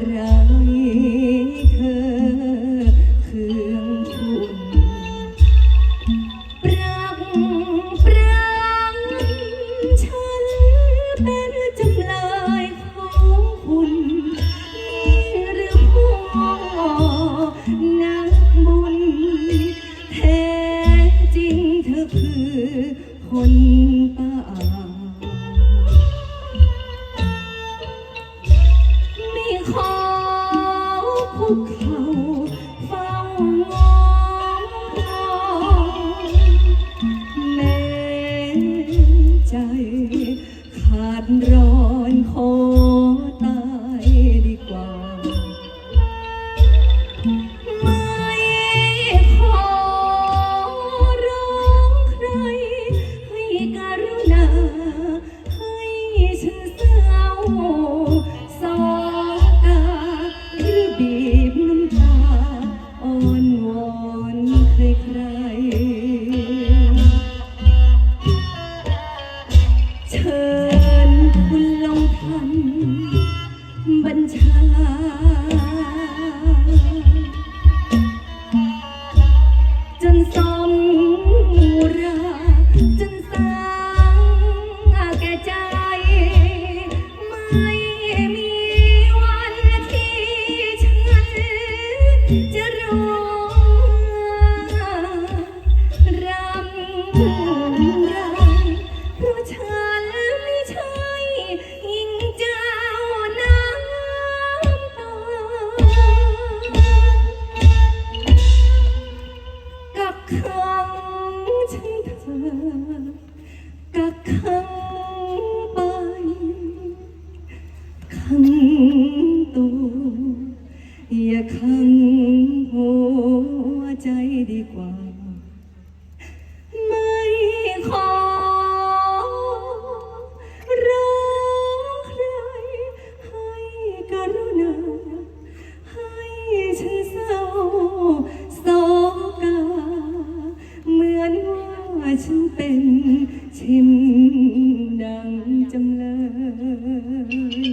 ไรเธอเครื่องทุนปรังปรังฉันเป็นจำเลยของคุณนหรือพ่อนักบุญแท้จริงเธอคือคนป ร้ จดีกว่า ไม่ขอร้องใคร ให้กรุณา ให้ฉันเศร้าโศกา เหมือนว่าฉันเป็นชิมดังจำเลย